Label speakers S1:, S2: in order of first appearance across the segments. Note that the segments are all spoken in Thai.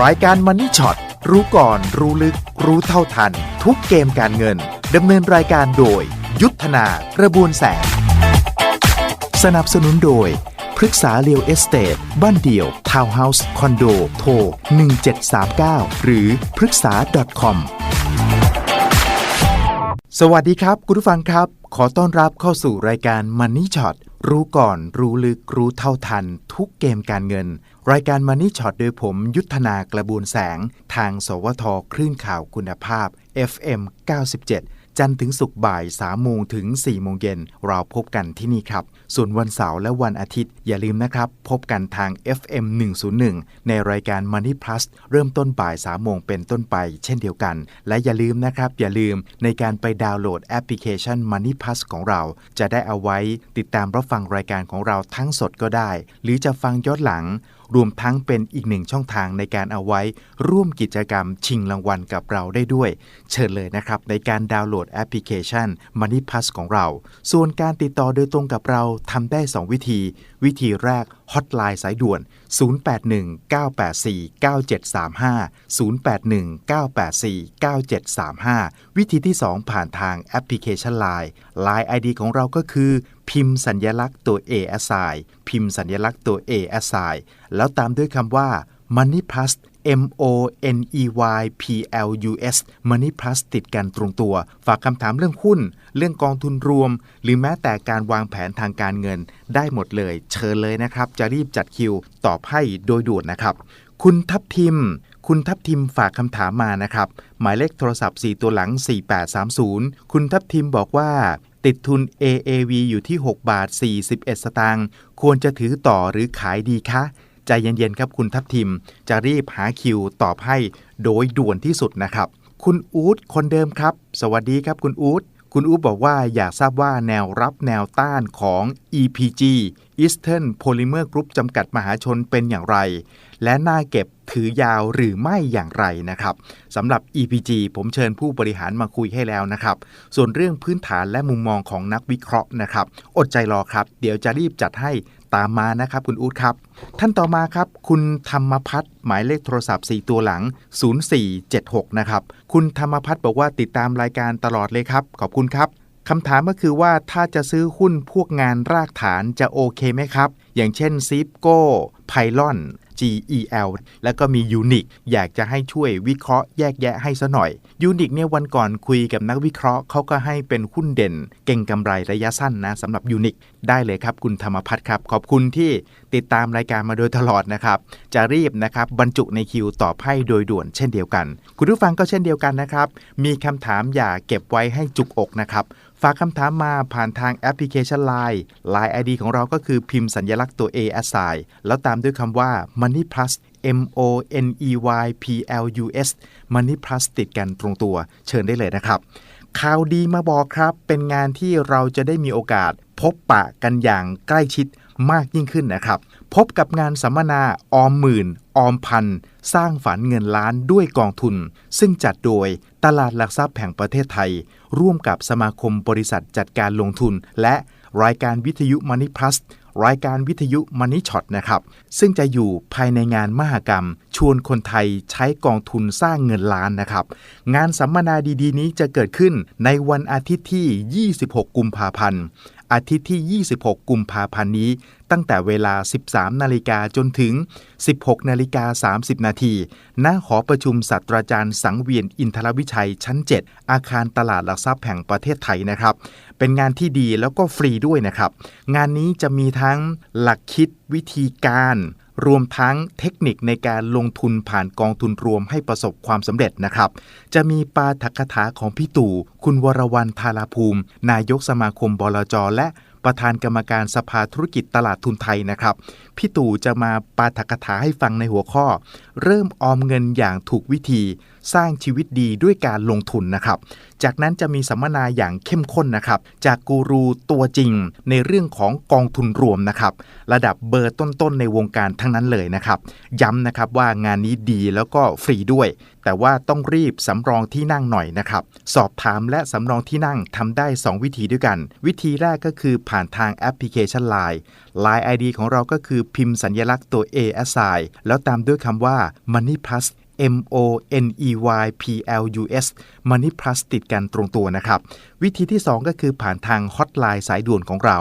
S1: รายการมันนี่ช็อตรู้ก่อนรู้ลึก รู้เท่าทัน ทุกเกมการเงินดำเนินรายการโดย ยุทธนากระบวนแสง สนับสนุนโดยพฤกษาเรียวเอสเตทบ้านเดี่ยว ทาวน์เฮาส์ คอนโด โทร 1739 หรือพฤกษา .com สวัสดีครับ คุณผู้ฟังครับ ขอต้อนรับเข้าสู่รายการ Money Shot รู้ก่อนรู้ลึกรู้เท่าทัน ทุกเกมการเงิน รายการ Money Shot โดยผมยุทธนากระบวนแสง ทาง สวทคลื่นข่าวคุณภาพ FM 97 จันทร์ถึงศุกร์บ่าย3โมงถึง4โมงเย็น เราพบกันที่นี่ครับ ส่วนวันเสาร์และวันอาทิตย์ อย่าลืมนะครับ พบกันทาง FM 101 ในรายการ Money Plus เริ่มต้นบ่าย3โมงเป็นต้นไป เช่นเดียวกัน และอย่าลืมนะครับ อย่าลืมในการไปดาวน์โหลดแอปพลิเคชัน Money Plus ของเรา จะได้เอาไว้ ติดตามรับฟังรายการของเราทั้งสดก็ได้ หรือจะฟังย้อนหลัง รวมทั้งเป็นอีกหนึ่งช่องทางในการเอาไว้ ร่วมกิจกรรมชิงรางวัลกับเราได้ด้วย เชิญเลยนะครับในการดาวน์โหลดแอปพลิเคชัน Money Plus ของเรา ส่วนการติดต่อโดยตรงกับเราทำได้ 2 วิธี วิธีแรกฮอตไลน์สายด่วน 0819849735 0819849735 วิธีที่ 2 ผ่านทางแอปพลิเคชัน Line Line ID ของเราก็คือ พิมพ์สัญญลักษณ์ตัว A a s i พิมพ์สัญญลักษณ์ตัว A a s i แล้วตามด้วยคำว่า Money Plus M O N E Y P L U S Money Plus ติดกันตรงตัว ฝากคำถามเรื่องหุ้น เรื่องกองทุนรวม หรือแม้แต่การวางแผนทางการเงิน ได้หมดเลย เชิญเลยนะครับ จะรีบจัดคิว ตอบให้โดยด่วนนะครับ คุณทับทิม คุณทับทิมฝากคำถามมานะครับ หมายเลขโทรศัพท์ 4 ตัวหลัง 4830 คุณทับทิมบอกว่า ติดทุน AAV อยู่ที่ 6 บาท 41 สตางค์ควรจะถือต่อหรือขายดีคะ ใจเย็นๆครับคุณทับทิม จะรีบหาคิวตอบให้โดยด่วนที่สุดนะครับ คุณอู๊ดคนเดิมครับ สวัสดีครับคุณอู๊ดคุณอู๊ดบอกว่าอยากทราบว่าแนวรับแนวต้านของ EPG Eastern Polymer Group จำกัดมหาชนเป็นอย่างไร และน่าเก็บ ถือยาวหรือไม่อย่างไรนะครับสำหรับ EPG ผมเชิญผู้บริหารมาคุยให้แล้วนะครับ ส่วนเรื่องพื้นฐานและมุมมองของนักวิเคราะห์นะครับ อดใจรอครับ เดี๋ยวจะรีบจัดให้ตามมานะครับ คุณอู๊ดครับ ท่านต่อมาครับ คุณธรรมพัฒน์หมายเลขโทรศัพท์ 4 ตัวหลัง 0476 นะครับ คุณธรรมพัฒน์บอกว่าติดตามรายการตลอดเลยครับ ขอบคุณครับคำถามก็คือว่าถ้าจะซื้อหุ้นพวกงานรากฐานจะโอเคไหมครับ อย่างเช่นซิปโก้ไพลอน GEL แล้วก็มียูนิคอยากจะให้ช่วยวิเคราะห์แยกแยะให้ซะหน่อยยูนิคเนี่ยวันก่อนคุยกับนักวิเคราะห์เขาก็ให้เป็นหุ้นเด่น เก่งกำไรระยะสั้นนะสำหรับยูนิคได้เลยครับคุณธรรมพัฒน์ครับ ขอบคุณที่ติดตามรายการมาโดยตลอดนะครับ จะรีบนะครับบรรจุในคิวตอบให้โดยด่วนเช่นเดียวกัน คุณผู้ฟังก็เช่นเดียวกันนะครับ มีคำถามอย่าเก็บไว้ให้จุกอกนะครับ ฝากคำถามมาผ่านทางแอปพลิเคชัน Line Line ID ของเราก็คือพิมพ์สัญลักษณ์ตัว A a s i แล้วตามด้วยคำว่า Money Plus M O N E Y P L U S Money Plus ติดกันตรงตัว เชิญได้เลยนะครับข่าวดีมาบอกครับ เป็นงานที่เราจะได้มีโอกาสพบปะกันอย่างใกล้ชิดมากยิ่งขึ้นนะครับ พบกับงานสัมมนาออมหมื่น ออมพัน สร้างฝันเงินล้านด้วยกองทุน ซึ่งจัดโดยตลาดหลักทรัพย์แห่งประเทศไทย ร่วมกับสมาคมบริษัทจัดการลงทุน และรายการวิทยุ Money Plus รายการวิทยุ Money Shot นะครับ ซึ่งจะอยู่ภายในงานมหกรรม ชวนคนไทยใช้กองทุนสร้างเงินล้านนะครับ งานสัมมนาดีๆ นี้จะเกิดขึ้นในวันอาทิตย์ที่ 26 กุมภาพันธ์ อาทิตย์ที่ 26 กุมภาพันธ์นี้ ตั้งแต่เวลา 13 นาฬิกาจนถึง 16 นาฬิกา 30 นาทีณหอประชุมศาสตราจารย์สังเวียนอินทรวิชัยชั้น 7 อาคารตลาดหลักทรัพย์แห่งประเทศไทยนะครับ เป็นงานที่ดีแล้วก็ฟรีด้วยนะครับ งานนี้จะมีทั้งหลักคิดวิธีการ รวมทั้งเทคนิคในการลงทุนผ่านกองทุนรวมให้ประสบความสำเร็จนะครับ จะมีปาฐกถาของพี่ตู่ คุณวรวรรณธาราภูมิ นายกสมาคมบลจ และประธานกรรมการสภาธุรกิจตลาดทุนไทยนะครับ พี่ตู่จะมาปาฐกถาให้ฟังในหัวข้อ เริ่มออมเงินอย่างถูกวิธี สร้างชีวิตดีด้วยการลงทุนนะครับ จากนั้นจะมีสัมมนาอย่างเข้มข้นนะครับ จากกูรูตัวจริงในเรื่องของกองทุนรวมนะครับ ระดับเบอร์ต้นๆในวงการทั้งนั้นเลยนะครับ ย้ำนะครับว่างานนี้ดีแล้วก็ฟรีด้วย แต่ว่าต้องรีบสำรองที่นั่งหน่อยนะครับ สอบถามและสำรองที่นั่งทำได้ 2 วิธีด้วยกัน วิธีแรกก็คือผ่านทางแอปพลิเคชัน Line Line ID ของเราก็คือพิมพ์สัญญลักษณ์ตัว A S I แล้วตามด้วยคำว่า Money Plus M O N E Y P L U S Money Plus ติดกันตรงตัวนะครับ วิธีที่ 2 ก็คือผ่านทางฮอตไลน์สายด่วนของเรา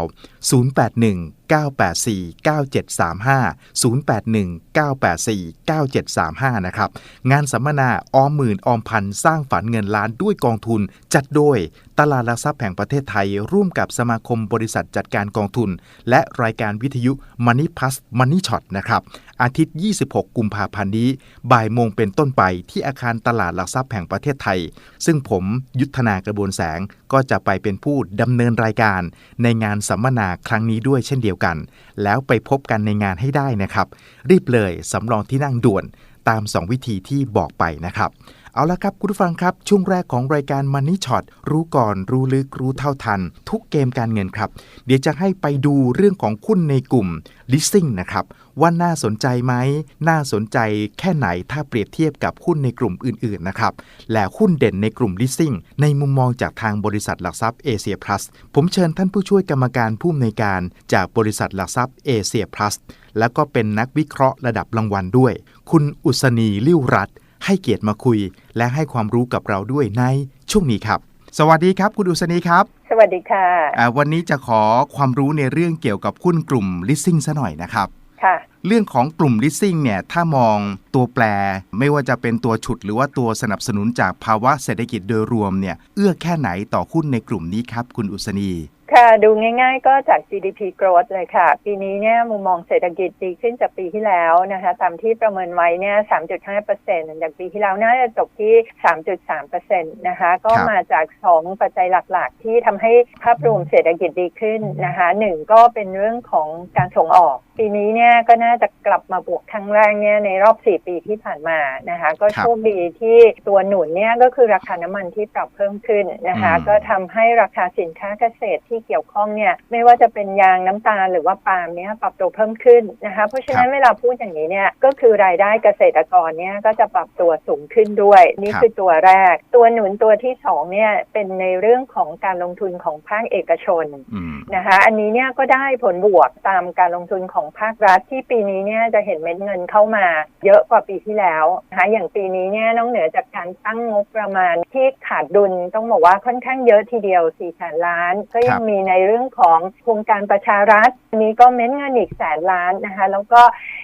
S1: 081 984 9735 081 984 9735 นะครับ งานสัมมนาออมหมื่นออมพันสร้างฝันเงินล้านด้วยกองทุน จัดโดยตลาดหลักทรัพย์แห่งประเทศไทย ร่วมกับสมาคมบริษัทจัดการกองทุน และรายการวิทยุ Money Plus Money Shot นะครับ อาทิตย์ 26 กุมภาพันธ์นี้ บ่ายโมงเป็นต้นไปที่อาคารตลาดหลักทรัพย์แห่งประเทศไทย ซึ่งผมยุทธนากระบวนแสงก็จะไปเป็นผู้ดำเนินรายการ ในงานสัมมนาครั้งนี้ด้วยเช่นเดียวกัน แล้วไปพบกันในงานให้ได้นะครับ รีบเลยสำรองที่นั่งด่วนตาม 2 วิธีที่บอกไปนะครับ เอาละครับคุณผู้ฟังครับ ช่วงแรกของรายการ Money Shot รู้ก่อนรู้ลึกรู้เท่าทัน ทุกเกมการเงินครับ เดี๋ยวจะให้ไปดูเรื่องของหุ้นในกลุ่ม leasing นะครับ ว่าน่าสนใจไหม น่าสนใจแค่ไหนถ้าเปรียบเทียบกับหุ้นในกลุ่มอื่น ๆ นะครับ และหุ้นเด่นในกลุ่ม leasing ในมุมมองจากทางบริษัทหลักทรัพย์เอเชียพลัสผมเชิญท่านผู้ช่วยกรรมการผู้อำนวยการจากบริษัทหลักทรัพย์เอเชียพลัสแล้วก็เป็นนักวิเคราะห์ระดับรางวัลด้วย คุณอุศนีลิ้วรัตน์ ให้เกียรติมาคุย และให้ความรู้กับเราด้วยในช่วงนี้ครับ สวัสดีครับ คุณอุศนีครับ
S2: สวัสดีค่ะ
S1: อ่าวันนี้จะขอความรู้ในเรื่องเกี่ยวกับหุ้นกลุ่ม leasing ซะหน่อยนะครับ
S2: ค่ะ
S1: เรื่องของกลุ่ม leasing เนี่ยถ้ามองตัวแปร ไม่ว่าจะเป็นตัวฉุดหรือว่าตัวสนับสนุนจากภาวะเศรษฐกิจโดยรวมเนี่ยเอื้อแค่ไหนต่อหุ้นในกลุ่มนี้ครับ คุณอุศนี
S2: ค่ะดูง่ายๆก็จาก GDP growth เลยค่ะ ปีนี้เนี่ยมุมมองเศรษฐกิจดีขึ้นจากปีที่แล้วนะคะตามที่ประเมินไว้เนี่ย 3.5%จากปีที่แล้วน่าจะจบที่ 3.3%นะคะก็
S1: ครับ
S2: มาจาก 2 ปัจจัยหลักๆ ที่ทำให้ภาพรวมเศรษฐกิจดีขึ้นนะคะหนึ่งก็เป็นเรื่องของการส่งออก ปีนี้เนี่ยก็น่าจะกลับมาบวกครั้งแรกเนี่ยในรอบ 4 ปีที่ผ่านมานะคะก็
S1: ครับ
S2: โชคดีที่ตัวหนุนเนี่ยก็คือราคาน้ำมันที่ปรับเพิ่มขึ้นนะคะ
S1: อืม
S2: ก็ทำให้ราคาสินค้าเกษตรที่เกี่ยวข้องเนี่ยไม่ว่าจะเป็นยางน้ำตาลหรือว่าปาล์มเนี่ยปรับตัวเพิ่มขึ้นนะคะเพราะฉะนั้นเวลาพูดอย่างนี้เนี่ยก็คือรายได้เกษตรกรเนี่ยก็จะปรับตัวสูงขึ้นด้วย นี่
S1: ครับ
S2: คือตัวแรก ตัวหนุนตัวที่สองเนี่ยเป็นในเรื่องของการลงทุนของภาคเอกชน
S1: อืม
S2: นะคะอันนี้เนี่ยก็ได้ผลบวกตามการลงทุนของภาครัฐที่ปีนี้เนี่ยจะเห็นเม็ดเงินเข้ามา เยอะกว่าปีที่แล้วนะคะอย่างปีนี้เนี่ยนอกเหนือจากการตั้งงบประมาณที่ขาดดุลต้องบอกว่าค่อนข้างเยอะทีเดียว4แสนล้าน ก็ยั
S1: ค
S2: ง
S1: รับ
S2: มีในเรื่องของโครงการประชารัฐอันนี้ก็เม็ดเงินอีกแสนล้านนะคะ แล้วก็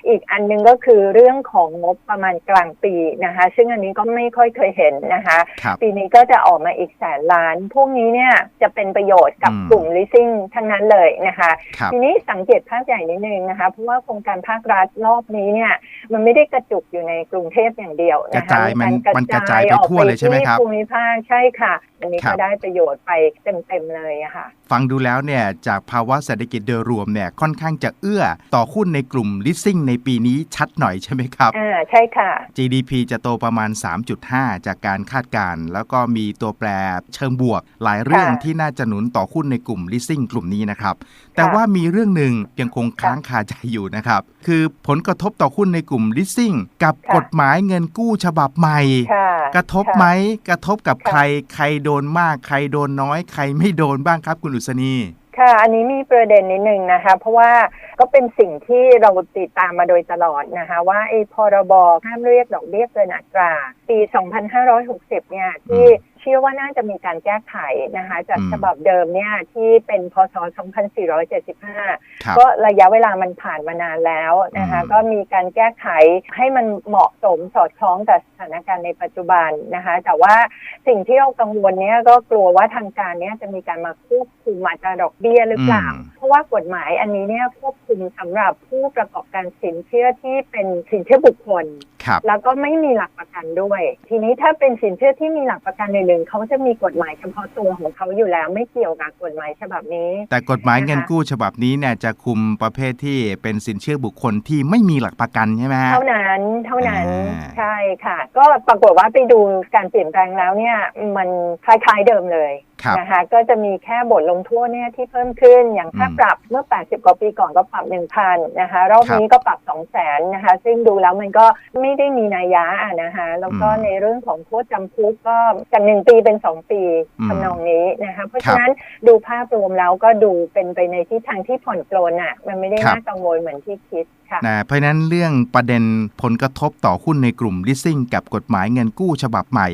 S2: อีกอันหนึงก็คือเรื่องของงบประมาณกลางปีนะคะ ซึ่งอันนี้ก็ไม่ค่อยเคยเห็นนะคะ
S1: ครับ
S2: ปีนี้ก็จะออกมาอีกแสนล้าน พวกนี้เนี่ยจะเป็นประโยชน์กับ
S1: อืม
S2: กลุ่ม leasing ทั้งนั้นเลยนะคะ
S1: ครับ
S2: ทีนี้สังเกตภาพใหญ่นิดนึงนะคะ เพราะว่าโครงการภาครัฐรอบนี้เนี่ยมันไม่ได้กระจุกอยู่ในกรุงเทพอย่างเดียวนะคะ
S1: กระจายมัน
S2: ก
S1: มันกระจายไปทั่วเลยใช่ไหมครับ
S2: ออกปที่ภูมิภาคใช่ค่ะ อันนี้
S1: ครั
S2: ก็
S1: บ
S2: ได้ประโยชน์ไปเต็มๆเลยอะค่ะ
S1: ฟังดูแล้วเนี่ยจากภาวะเศรษฐกิจโดยรวมเนี่ยค่อนข้างจะเอื้อต่อหุ้นในกลุ่ม leasing ในปีนี้ชัดหน่อยใช่ไหมครับ
S2: อ่าใช่ค่ะ
S1: GDP จะโตประมาณ 3.5 จากการคาดการณ์แล้วก็มีตัวแปรเชิงบวก หลายเรื่อง
S2: ค่ะ
S1: ที่น่าจะหนุนต่อหุ้นในกลุ่ม leasing กลุ่มนี้นะครับแต่ว่ามีเรื่องหนึ่งยังคงค้างคาใจอยู่นะครับคือผลกระทบต่อหุ้นในกลุ่ม leasing กับ
S2: ค่ะ
S1: กฎหมายเงินกู้ฉบับใหม่
S2: ค่ะ
S1: กระทบ
S2: ค่
S1: ไหมกระทบกับ
S2: ค่ะ
S1: ใครใครโดนมากใครโดนน้อย ใครไม่โดนบ้างครับคุณอุษณี
S2: ค่ะ อันนี้มีประเด็นนิดนึงนะคะ เพราะว่าก็เป็นสิ่งที่เราติดตามมาโดยตลอดนะคะ ว่าไอ้พรบห้ามเรียกดอกเบี้ยเกินอัตรา ปี 2560 เนี่ยที่ เชื่อว่าน่าจะมีการแก้ไขนะคะ จาก
S1: อืม
S2: ฉบับเดิมเนี่ยที่เป็นพศ 2475
S1: ครับ
S2: ก็ระยะเวลามันผ่านมานานแล้วนะคะ
S1: อืม
S2: ก็มีการแก้ไขให้มันเหมาะสมสอดคล้องกับสถานการณ์ในปัจจุบันนะคะ แต่ว่าสิ่งที่เรากังวลเนี้ยก็กลัวว่าทางการเนี้ยจะมีการมาควบคุมอัตราดอกเบี้ยหรือเปล่า
S1: อืม
S2: เพราะว่ากฎหมายอันนี้เนี่ยควบคุมสำหรับผู้ประกอบการสินเชื่อที่เป็นสินเชื่อบุคคล
S1: ครับ
S2: แล้วก็ไม่มีหลักประกันด้วย ทีนี้ถ้าเป็นสินเชื่อที่มีหลักประกันอื่นๆเขาจะมีกฎหมายเฉพาะตัวของเขาอยู่แล้วไม่เกี่ยวกับกฎหมายฉบับนี้
S1: แต่กฎหมาย
S2: นะคะ
S1: เงินกู้ฉบับนี้เนี่ยจะคุมประเภทที่เป็นสินเชื่อบุคคลที่ไม่มีหลักประกันใช่ไหมฮะ
S2: เท่านั้นเท่านั้น
S1: อ่า
S2: ใช่ค่ะ ก็ปรากฏว่าไปดูการเปลี่ยนแปลงแล้วเนี่ยมันคล้ายๆเดิมเลย
S1: ครับ
S2: นะคะก็จะมีแค่บทลงโทษเนี่ยที่เพิ่มขึ้นอย่างค่า
S1: อืม
S2: ปรับเมื่อ 80 กว่าปีก่อนก็ปรับ 1,000นะคะรอบ
S1: ครับ
S2: นี้ก็ปรับ 200,000นะคะซึ่งดูแล้วมันก็ไม่ได้มีนัยยะอะนะคะแล้วก็
S1: อืม
S2: ในเรื่องของโทษจำคุกก็จากหนึ่งปีเป็น 2 ปี
S1: อืม
S2: ทำนองนี้นะคะเพราะ
S1: ครั
S2: ฉะ
S1: บ
S2: นั้นดูภาพรวมแล้วก็ดูเป็นไปในทิศทางที่ผ่อนปลนอะมันไม่ได้
S1: ครับ
S2: น่ากังวลเหมือนที่คิดค่ะ
S1: นะเพราะฉะนั้นเรื่องประเด็นผลกระทบต่อหุ้นในกลุ่ม leasing กับกฎหมายเงินกู้ฉบับใหม่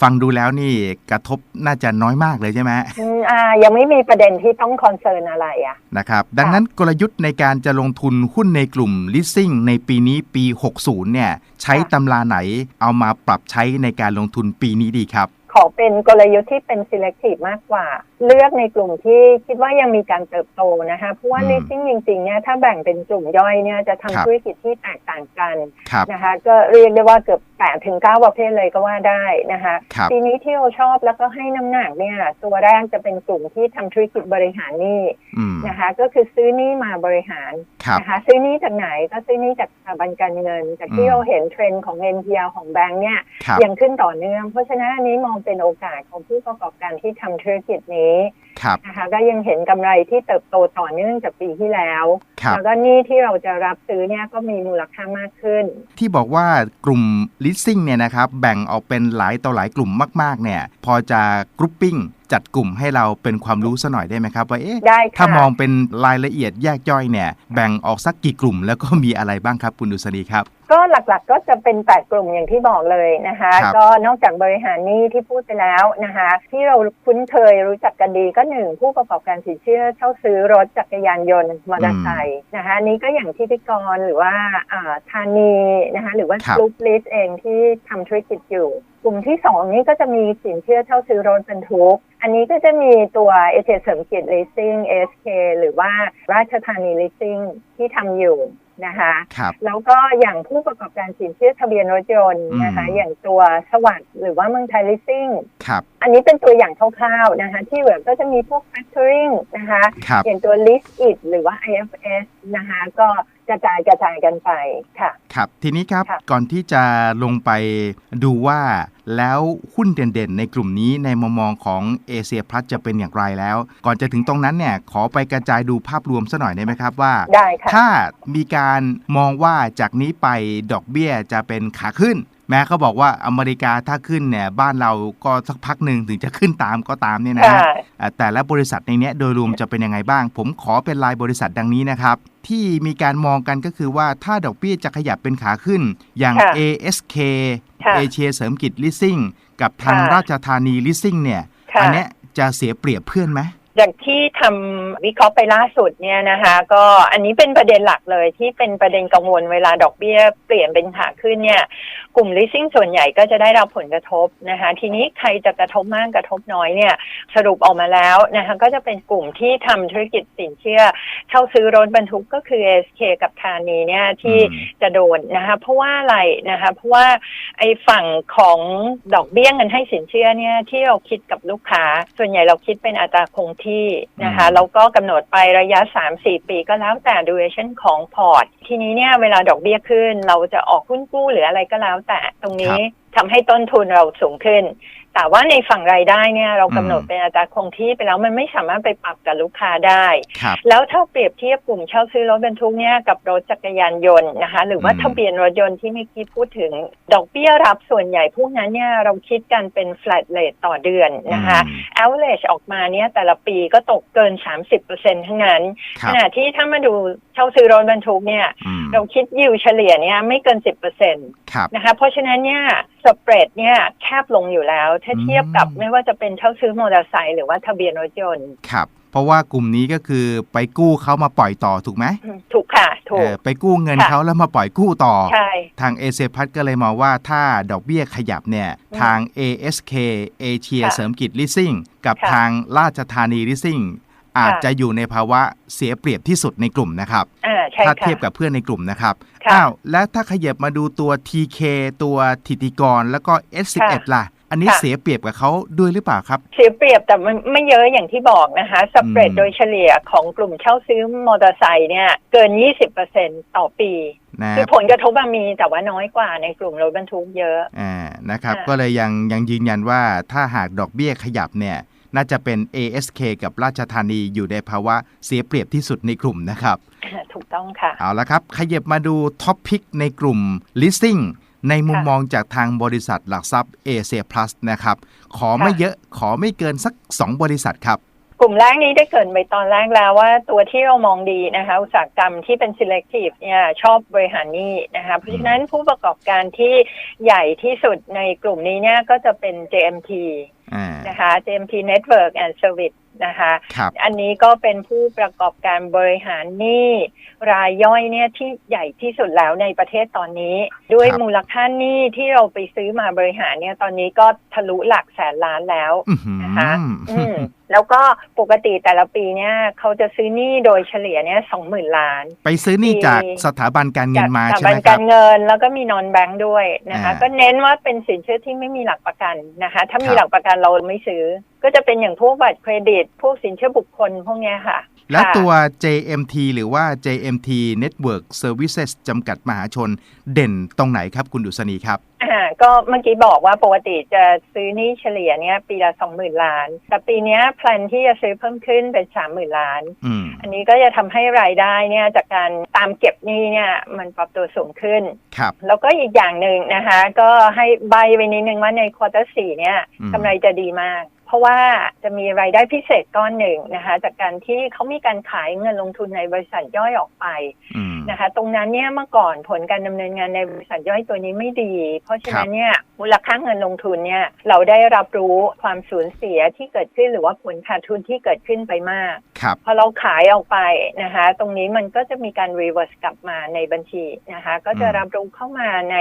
S1: ฟังดูแล้วนี่กระทบน่าจะน้อยมากเลยใช่ไหม
S2: อืมอ่ายังไม่มีประเด็นที่ต้องคอนเซิร์นอะไรอะ
S1: นะครับดังนั้นกลยุทธ์ในการจะลงทุนหุ้นในกลุ่ม leasing ในปีนี้ปี 60 เนี่ยใช้
S2: ค่ะ
S1: ตำราไหนเอามาปรับใช้ในการลงทุนปีนี้ดีครับ
S2: ข อเป็นกลยุทธ์ที่เป็น selective มากกว่า เลือกในกลุ่มที่คิดว่ายังมีการเติบโตนะคะเพราะว่า
S1: อืม
S2: leasing จริงๆเนี่ยถ้าแบ่งเป็นกลุ่มย่อยเนี่ยจะ
S1: ครั
S2: ทำ
S1: บ
S2: ธุรกิจที่แตกต่างกัน
S1: ครับ
S2: นะคะก็เรียกได้ว่าเกือบ8ถึง9ประเภทเลยก็ว่าได้นะคะ
S1: ครับ
S2: ปีนี้ที่เราชอบแล้วก็ให้น้ำหนักเนี่ยตัวแรกจะเป็นกลุ่มที่ทำธุรกิจบริหารหนี้
S1: อืม
S2: นะคะก็คือซื้อหนี้มาบริหาร
S1: ครับ
S2: นะคะซื้อหนี้จากไหนก็ซื้อหนี้จากสถาบันการเงิน จากที่
S1: อืม
S2: เราเห็นเทรนด์ของ NPL ของแบงก์เนี่ย
S1: ครับ
S2: ยังขึ้นต่อเนื่อง เพราะฉะนั้นอันนี้มองเป็นโอกาสของผู้ประกอบการที่ทำธุรกิจนี้
S1: ครับ
S2: นะคะก็ยังเห็นกำไรที่เติบโตต่อเนื่องจากปีที่แล้ว
S1: ครับ
S2: แล้วก็หนี้ที่เราจะรับซื้อเนี่ยก็มีมูลค่ามากขึ้น
S1: ที่บอกว่ากลุ่ม leasing เนี่ยนะครับแบ่งออกเป็นหลายต่อหลายกลุ่มมาก ๆ เนี่ย พอจะกรุ๊ปปิ้งจัดกลุ่มให้เราเป็นความรู้ซะหน่อยได้ไหมครับว่าเอ๊ะ
S2: ได้ค่ะ
S1: ถ้ามองเป็นรายละเอียดแยกย่อยเนี่ย แบ่งออกสักกี่กลุ่มแล้วก็มีอะไรบ้างครับคุณดุษฎีครับ
S2: ก็หลักๆก็จะเป็น8กลุ่มอย่างที่บอกเลยนะคะ
S1: ครับ
S2: ก็นอกจากบริหารหนี้ที่พูดไปแล้วนะคะ ที่เราคุ้นเคยรู้จักกันดีก็หนึ่งผู้ประกอบการสินเชื่อเช่าซื้อรถจักรยานยนต์มอเตอร์ไซค์นะคะอันนี้ก็อย่างที่พิกรหรือว่าอ่าธานีนะคะหรือว่า
S1: ครับ
S2: กรุ๊ปลิสเองที่ทำธุรกิจอยู่กลุ่มที่สองนี้ก็จะมีสินเชื่อเช่าซื้อรถบรรทุก อันนี้ก็จะมีตัวเอเจเสริมกิจ leasing SK หรือว่าราชธานี leasing ที่ทำอยู่ นะคะ
S1: ครับ
S2: แล้วก็อย่างผู้ประกอบการสินเชื่อทะเบียนรถยนต์นะคะ
S1: อืม
S2: อย่างตัวสวัสด์หรือว่าเมืองไทยลิสซิ่ง
S1: ครับ
S2: อันนี้เป็นตัวอย่างคร่าวๆนะคะ ที่เหลือก็จะมีพวก factoring นะคะ
S1: ครับ
S2: อย่างตัว list it หรือว่า IFS นะคะ ก็ กระจายกระจายกันไปค่ะ
S1: ครับ ทีนี้ครับ
S2: ค่ะ
S1: ก่อนที่จะลงไปดูว่าแล้วหุ้นเด่นๆ ในกลุ่มนี้ในมุมมองของเอเชียพลัสจะเป็นอย่างไรแล้ว ก่อนจะถึงตรงนั้นเนี่ยขอไปกระจายดูภาพรวมซะหน่อยได้ไหมครับว่า
S2: ได้ค่ะ
S1: ถ้ามีการมองว่าจากนี้ไปดอกเบี้ยจะเป็นขาขึ้น แม้เขาบอกว่าอเมริกาถ้าขึ้นเนี่ยบ้านเราก็สักพักหนึ่งถึงจะขึ้นตามก็ตามเนี่ยนะ
S2: ค่ะ
S1: ฮะอ่าแต่ละบริษัทในเนี้ยโดยรวมจะเป็นยังไงบ้าง ผมขอเป็นรายบริษัทดังนี้นะครับ ที่มีการมองกันก็คือว่าถ้าดอกเบี้ยจะขยับเป็นขาขึ้น อย่าง
S2: ค่ะ
S1: ASK
S2: ค่ะ
S1: เอเชียเสริมกิจลิสซิ่งกับทาง
S2: ค่ะ
S1: ราชธานีลิสซิ่งเนี่ย
S2: ค่ะ
S1: อัเนี้ยจะเสียเปรียบเพื่อนไหม
S2: จากที่ทำวิเคราะห์ไปล่าสุดเนี่ยนะคะ ก็อันนี้เป็นประเด็นหลักเลยที่เป็นประเด็นกังวลเวลาดอกเบี้ยเปลี่ยนเป็นขาขึ้นเนี่ย กลุ่ม leasing ส่วนใหญ่ก็จะได้รับผลกระทบนะคะ ทีนี้ใครจะกระทบมากกระทบน้อยเนี่ย สรุปออกมาแล้วนะคะ ก็จะเป็นกลุ่มที่ทำธุรกิจสินเชื่อ เช่าซื้อรถบรรทุกก็คือ SK กับธานีเนี่ยที่จะโดนนะคะ เพราะว่าอะไรนะคะ เพราะว่าไอ้ฝั่งของดอกเบี้ยเงินให้สินเชื่อเนี่ยที่เราคิดกับลูกค้า ส่วนใหญ่เราคิดเป็นอัตราคงที่นะคะ
S1: อืม
S2: แล้วก็กำหนดไประยะ 3-4 ปีก็แล้วแต่ duration ของพอร์ต ทีนี้เนี่ยเวลาดอกเบี้ยขึ้น เราจะออกหุ้นกู้หรืออะไรก็แล้วแต่ตรงนี้ทำให้ต้นทุนเราสูงขึ้น แต่ว่าในฝั่งรายได้เนี่ยเรากำหนด
S1: อืม
S2: เป็นอัตราคงที่ไปแล้วมันไม่สามารถไปปรับกับลูกค้าได้
S1: ครับ
S2: แล้วถ้าเปรียบเทียบกลุ่มเช่าซื้อรถบรรทุกเนี่ยกับรถจักรยานยนต์นะคะ หรือว่า
S1: อืม
S2: ทะเบียนรถยนต์ที่เมื่อกี้พูดถึง ดอกเบี้ยรับส่วนใหญ่พวกนั้นเนี่ยเราคิดกันเป็น flat rate ต่อเดือนนะคะ
S1: อืม
S2: average ออกมาเนี่ยแต่ละปีก็ตกเกิน 30%ทั้งนั้น
S1: ค
S2: ข
S1: รับ
S2: ณะที่ถ้ามาดูเช่าซื้อรถบรรทุกเนี่ย
S1: อืม
S2: เราคิดยิวเฉลี่ยเนี่ยไม่เกิน 10%
S1: ครับ
S2: นะคะเพราะฉะนั้นเนี่ย สเปรดเนี่ยแคบลงอยู่แล้ว ถ้าเทียบกับ
S1: อืม
S2: ไม่ว่าจะเป็นเช่าซื้อมอเตอร์ไซค์หรือว่าทะเบียนรถยนต์
S1: ครับเพราะว่ากลุ่มนี้ก็คือไปกู้เขามาปล่อยต่อถูกไหม
S2: อืมถูกค่ะถู
S1: เอกอไปกู้เงิน
S2: ค่ะ
S1: เขาแล้วมาปล่อยกู้ต่อ
S2: ใช่
S1: ทางเอเซพัทก็เลยมองว่าถ้าดอกเบี้ยขยับเนี่ย
S2: อืม
S1: ทาง ASK เอเชีย
S2: ค่ะ
S1: เสริมกิจลิสซิ่งกับ
S2: ค่ะ
S1: ทางราชธานีลิสซิ่ง อาจจะอยู่ในภาวะเสียเปรียบที่สุดในกลุ่มนะครับ
S2: อ่าใช่
S1: ถ้า
S2: ค่ะ
S1: เทียบกับเพื่อนในกลุ่มนะครับ
S2: ค่ะ
S1: อ้าวแล้วถ้าขยับมาดูตัว TK ตัวทิติกร แล้วก็ S11
S2: ค่ะ
S1: ล่ะ อันนี้
S2: ค่ะ
S1: เสียเปรียบกับเขาด้วยหรือเปล่าครับ
S2: เสียเปรียบแต่มันไม่เยอะอย่างที่บอกนะคะสเปรด
S1: อืม
S2: โดยเฉลี่ยของกลุ่มเช่าซื้อมอเตอร์ไซค์เนี่ยเกิน 20%ต่อปี
S1: นะ
S2: คือผลกระทบอะมีแต่ว่าน้อยกว่าในกลุ่มรถบรรทุกเยอะ
S1: อ่านะครับ
S2: ค่ะ
S1: ก็เลยยังยังยืนยันว่าถ้าหากดอกเบี้ยขยับเนี่ย น่าจะเป็น ASK กับราชธานีอยู่ในภาวะเสียเปรียบที่สุดในกลุ่มนะครับ
S2: ถูกต้องค่ะ
S1: เอาละครับ ขยับมาดูท็อปพิกในกลุ่ม leasing ในมุม
S2: ค่ะ
S1: มองจากทางบริษัทหลักทรัพย์ a อ a Plus นะครับ ขอไม่
S2: ค่ะ
S1: เยอะขอไม่เกินสัก 2 บริษัทครับ
S2: กลุ่มแรกนี้ได้เกรินไปตอนแรกแล้วว่าตัวที่เรามองดีนะคะ อุตสาหกรรมที่เป็น selective เนี่ยชอบบริหารหนี้นะคะ เพราะฉะนั้นผู้ประกอบการที่ใหญ่ที่สุดในกลุ่มนี้เนี่ยก็จะเป็น JMT
S1: อ่า
S2: นะคะ JMT Network and Service นะคะ
S1: ครับ
S2: อันนี้ก็เป็นผู้ประกอบการบริหารหนี้รายย่อยเนี่ยที่ใหญ่ที่สุดแล้วในประเทศตอนนี้ ด้วย
S1: ครับ
S2: มูลค่าหนี้ที่เราไปซื้อมาบริหารเนี่ยตอนนี้ก็ทะลุหลักแสนล้านแล้ว
S1: อื้อหือ
S2: นะคะอืมแล้วก็ปกติแต่ละปีเนี่ยเขาจะซื้อหนี้โดยเฉลี่ยเนี่ยสองหมื่นล้าน
S1: ไปซื้อหนี่จากสถาบันการเงินมา
S2: จากส
S1: ใช่
S2: ถา
S1: ไห
S2: บั
S1: ม
S2: น
S1: ครั
S2: กา
S1: บ
S2: รเงินแล้วก็มีนอนแบงค์ด้วยนะคะ
S1: อ่า
S2: ก็เน้นว่าเป็นสินเชื่อที่ไม่มีหลักประกันนะคะ ถ้ามี
S1: ครับ
S2: หลักประกันเราไม่ซื้อ ก็จะเป็นอย่างพวกบัตรเครดิต พวกสินเชื่อบุคคลพวกเนี้ยค่ะ
S1: แล้ว
S2: ค่ะ
S1: ตัว JMT หรือว่า JMT Network Services จำกัดมหาชนเด่นตรงไหนครับคุณดุษณีครับ
S2: อ่าก็เมื่อกี้บอกว่าปกติจะซื้อหนี้เฉลี่ยเนี่ยปีละสองหมื่นล้าน แต่ปีเนี้ยแพลนที่จะซื้อเพิ่มขึ้นเป็นสามหมื่นล้าน
S1: อืม
S2: อันนี้ก็จะทำให้รายได้เนี่ยจากการตามเก็บหนี้เนี่ยมันปรับตัวสูงขึ้น
S1: ครับ
S2: แล้วก็อีกอย่างหนึ่งนะคะ ก็ให้ใบไว้นิดนึงว่าในควอเตอร์สี่เนี่ย
S1: อืม
S2: กำไรจะดีมาก เพราะว่าจะมีรายได้พิเศษก้อนหนึ่งนะคะ จากการที่เขามีการขายเงินลงทุนในบริษัทย่อยออกไป นะคะ ตรงนั้นเนี่ยเมื่อก่อนผลการดำเนินงานในบริษัทย่อยตัวนี้ไม่ดี เพราะฉะนั้นเนี่ยมูลค่าเงินลงทุนเนี่ยเราได้รับรู้ความสูญเสียที่เกิดขึ้นหรือว่าผลขาดทุนที่เกิดขึ้นไปมาก
S1: ครับ
S2: พอเราขายออกไปนะคะ ตรงนี้มันก็จะมีการ reverse กลับมาในบัญชีนะคะ ก็จะ
S1: อืม
S2: รับรู้เข้ามาใน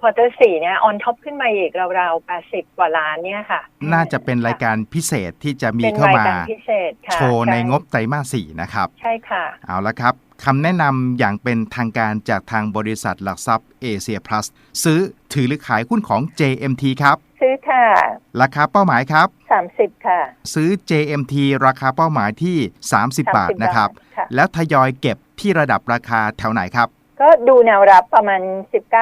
S2: ควอเตอร์สี่เนี่ย on top ขึ้นมาอีกราวๆ80กว่าล้านเนี่ยค่ะ
S1: น่าจะเป็นรายการพิเศษที่จะมี
S2: เป็น
S1: เข้ารา
S2: ย
S1: มา
S2: การพิเศษค่ะ
S1: โชว์ใน
S2: ช่
S1: งบไตรมาสสี่นะครับ
S2: ใช่ค่ะ
S1: เอาละครับ คำแนะนำอย่างเป็นทางการจากทางบริษัทหลักทรัพย์เอเชียพลัสซื้อถือหรือขายหุ้นของ JMT ครับ
S2: ซื้อค่ะ
S1: ราคาเป้าหมายครับ
S2: 30 ค่ะ
S1: ซื้อ JMT ราคาเป้าหมายที่ 30 บาท
S2: 30
S1: นะครับ
S2: ค่ะ
S1: แล้วทยอยเก็บที่ระดับราคาแถวไหนครับ
S2: ก็ดูแนวรับประมาณ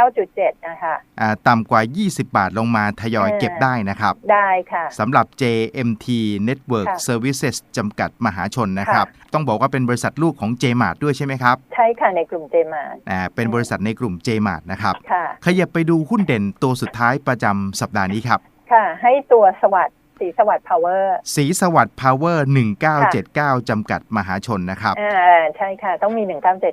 S2: 19.7 นะคะ
S1: อ่าต่ำกว่า 20 บาทลงมาทยอย
S2: เออ
S1: เก็บได้นะครับ
S2: ได้ค่ะ
S1: สำหรับ JMT Network
S2: ค่ะ
S1: Services จำกัดมหาชนนะครับ ต้องบอกว่าเป็นบริษัทลูกของ JMart ด้วยใช่ไหมครับ
S2: ใช่ค่ะในกลุ่มเจมา
S1: อ่าเป็นบริษัทในกลุ่ม JMart นะครับ
S2: ค่ะ
S1: ขยับไปดูหุ้นเด่นตัวสุดท้ายประจำสัปดาห์นี้ครับ
S2: ค่ะ ให้ตัวสวัสดิ์ สีสวัสดิ์พาวเวอร์
S1: สีสวัสดิ์พาวเวอร์1979จำกัดมหาชนนะครับ
S2: อ่าใช่ค่ะ ต้องมี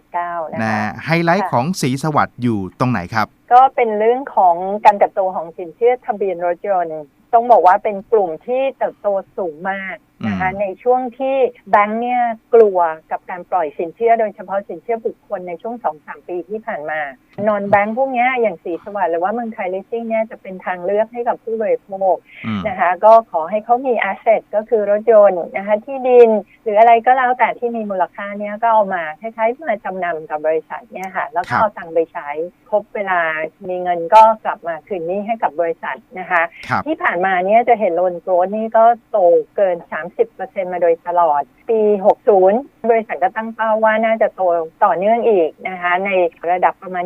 S2: 1979นะ
S1: นะคะไฮไลท์
S2: ค่ะ
S1: ของสีสวัสดิ์อยู่ตรงไหนครับ
S2: ก็เป็นเรื่องของการเติบโตของสินเชื่อทะเบียนรถยนต์ต้องบอกว่าเป็นกลุ่มที่เติบโตสูงมากนะคะ
S1: อืม
S2: ในช่วงที่แบงค์เนี่ยกลัวกับการปล่อยสินเชื่อโดยเฉพาะสินเชื่อบุคคลในช่วง2-3ปีที่ผ่านมา นอนแบงค์พวกเนี้ยอย่างสีสวัสดิ์หรือว่าเมืองไทยเลสซิ่งเนี่ยจะเป็นทางเลือกให้กับผู้บริโภค
S1: อืม
S2: นะคะก็ขอให้เขามี asset ก็คือรถยนต์นะคะที่ดิน หรืออะไรก็แล้วแต่ที่มีมูลค่าเนี้ยก็เอามาคล้ายๆมาจำนำกับบริษัทเนี่ยค่ะแล้ว
S1: ครั
S2: ก็
S1: บ
S2: เอาตังค์ไปใช้ครบเวลามีเงินก็กลับมาคืนหนี้ให้กับบริษัทนะคะ
S1: ครับ
S2: ที่ผ่านมาเนี่ยจะเห็นโลนโกรดนี่ก็โตเกิน30%มาโดยตลอด ปี 60 บริษัทก็ตั้งเป้าว่าน่าจะโตต่อเนื่องอีกนะคะ ในระดับประมาณ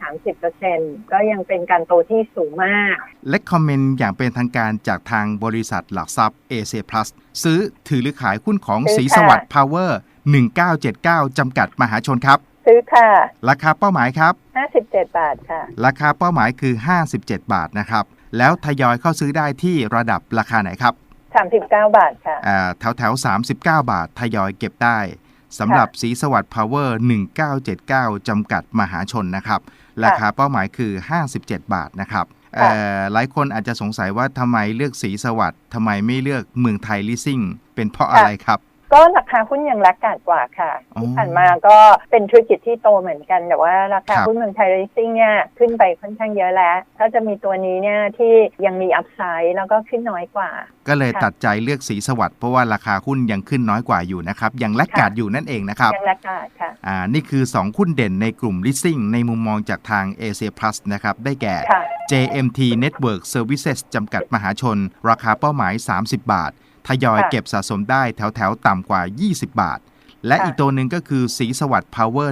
S2: 20-30%ก็ยังเป็นการโตที่สูงมาก
S1: และคอมเมนต์อย่างเป็นทางการจากทางบริษัทหลักทรัพย์เอเชียพลัสซื้อถือหรือขายหุ้นของ
S2: ซื้
S1: สี
S2: อ
S1: ส
S2: ค่ะ
S1: วัสดิ์พาวเวอร์1979 จำกัดมหาชนครับ
S2: ซื้อค่ะ
S1: ราคาเป้าหมายครับ
S2: 57 บาทค่ะ
S1: ราคาเป้าหมายคือ 57 บาทนะครับ แล้วทยอยเข้าซื้อได้ที่ระดับราคาไหนครับ
S2: 39 บาทค่ะ
S1: อ่าแถวแถวๆ39 บาททยอยเก็บได้สำหรับสีสวัสดิ์พาวเวอร์ 1979 จำกัดมหาชนนะครับ ราคาเป้าหมายคือ 57 บาทนะครับเอ่อหลายคนอาจจะสงสัยว่าทำไมเลือกสีสวัสดิ์ทำไมไม่เลือกเมืองไทยลิสซิ่ง เป็นเพราะอะไรครับ
S2: ก็ราคาหุ้นยังรักกาดกว่าค่ะ
S1: อ๋อ
S2: ที่ผ่านมาก็เป็นธุรกิจที่โตเหมือนกัน แต่ว่าราคา
S1: ครับ
S2: หุ้นเมืองไทย Racing เนี่ยขึ้นไปค่อนข้างเยอะแล้ว ถ้าจะมีตัวนี้เนี่ยที่ยังมีอัพไซด์แล้วก็ขึ้นน้อยกว่า
S1: ก็เลย
S2: ค่ะ
S1: ตัดใจเลือกสีสวัสด์เพราะว่าราคาหุ้นยังขึ้นน้อยกว่าอยู่นะครับยังแลกกาด
S2: ค่ะ
S1: อยู่นั่นเองนะครับ
S2: ยังรักกาดค่ะ
S1: อ่านี่คือ 2 หุ้นเด่นในกลุ่ม leasing ในมุมมองจากทาง Asia Plus นะครับได้แก่
S2: ค่ะ
S1: JMT Network Services จำกัดมหาชน ราคาเป้าหมาย 30 บาท ทยอย
S2: ค่ะ
S1: เก็บสะสมได้แถวแถวๆต่ำกว่า 20 บาท และ
S2: ค่ะ
S1: อีกตัวหนึ่งก็คือสีสวัสด์ Power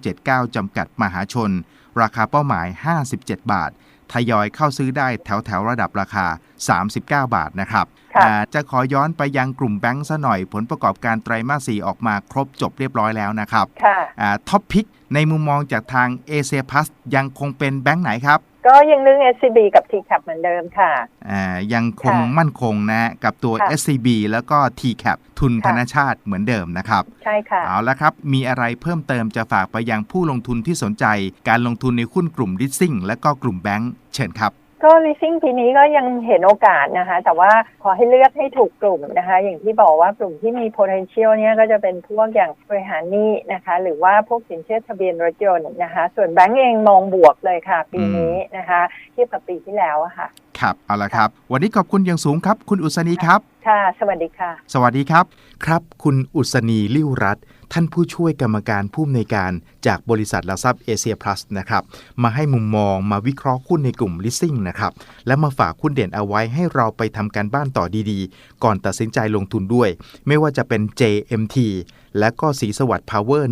S1: 1979 จำกัดมหาชน ราคาเป้าหมาย 57 บาท ทยอยเข้าซื้อได้แถวแถวๆระดับราคา 39 บาทนะครับ
S2: ค่ะ
S1: อ่าจะขอย้อนไปยังกลุ่มแบงก์ซะหน่อยผลประกอบการไตรมาส 4 ออกมาครบจบเรียบร้อยแล้วนะครับ
S2: ค่ะ
S1: ท็อปพิกในมุมมองจากทาง a อ p พ u s ยังคงเป็นแบงก์ไหนครับ
S2: ก็ยังเรื่อง SCB กับ TCAP เหมือนเดิมค่ะ
S1: อ่ายังคง
S2: ค่ะ
S1: มั่นคงนะ กับตัว
S2: ค่ะ
S1: SCB แล้วก็ TCAP ทุน
S2: ค่ะ
S1: ธนชาติเหมือนเดิมนะครับ
S2: ใช่ค่ะ
S1: เอาละครับ มีอะไรเพิ่มเติมจะฝากไปยังผู้ลงทุนที่สนใจ การลงทุนในหุ้นกลุ่ม l ิ a s i n g และก็กลุ่มแบงก์เชิญครับ
S2: ก็ leasing ปีนี้ก็ยังเห็นโอกาสนะคะ แต่ว่าขอให้เลือกให้ถูกกลุ่มนะคะ อย่างที่บอกว่ากลุ่มที่มี potential เนี่ยก็จะเป็นพวกอย่างบริหารหนี้นะคะ หรือว่าพวกสินเชื่อทะเบียนรถยนต์นะคะ ส่วนแบงก์เองมองบวกเลยค่ะ ปีนี้นะคะเทียบกับปีที่แล้วอะค่ะ
S1: ครับเอาละครับ วันนี้ขอบคุณอย่างสูงครับ คุณอุษณีครับ
S2: ค่ะ สวัสดีค่ะ
S1: สวัสดีครับ ครับ คุณอุษณีลิ้วรัตน์ ท่านผู้ช่วยกรรมการผู้อำนวยการจากบริษัทหลักทรัพย์เอเชียพลัสนะครับมาให้มุมมองมาวิเคราะห์หุ้นในกลุ่ม leasing นะครับและมาฝากหุ้นเด่นเอาไว้ให้เราไปทำการบ้านต่อดีๆ ก่อนตัดสินใจลงทุนด้วย ไม่ว่าจะเป็น JMT และก็สีสวัสดิ์ Power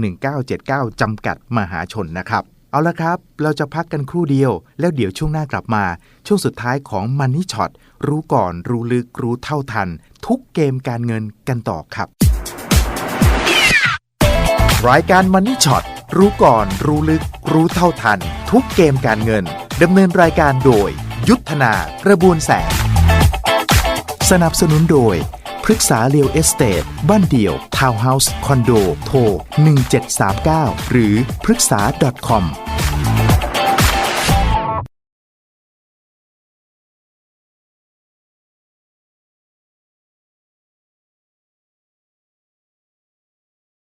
S1: 1979 จำกัดมหาชนนะครับเอาละครับ เราจะพักกันครู่เดียว แล้วเดี๋ยวช่วงหน้ากลับมา ช่วงสุดท้ายของ Money Shot รู้ก่อนรู้ลึกรู้เท่าทัน ทุกเกมการเงินกันต่อครับ รายการ Money Shot รู้ก่อนรู้ลึก รู้เท่าทัน ทุกเกมการเงิน ดำเนินรายการโดย ยุทธนากระบวนแสง สนับสนุนโดยพฤกษาเรียวเอสเตทบ้านเดี่ยว ทาวน์เฮาส์ คอนโด โทร 1739 หรือพฤกษา .com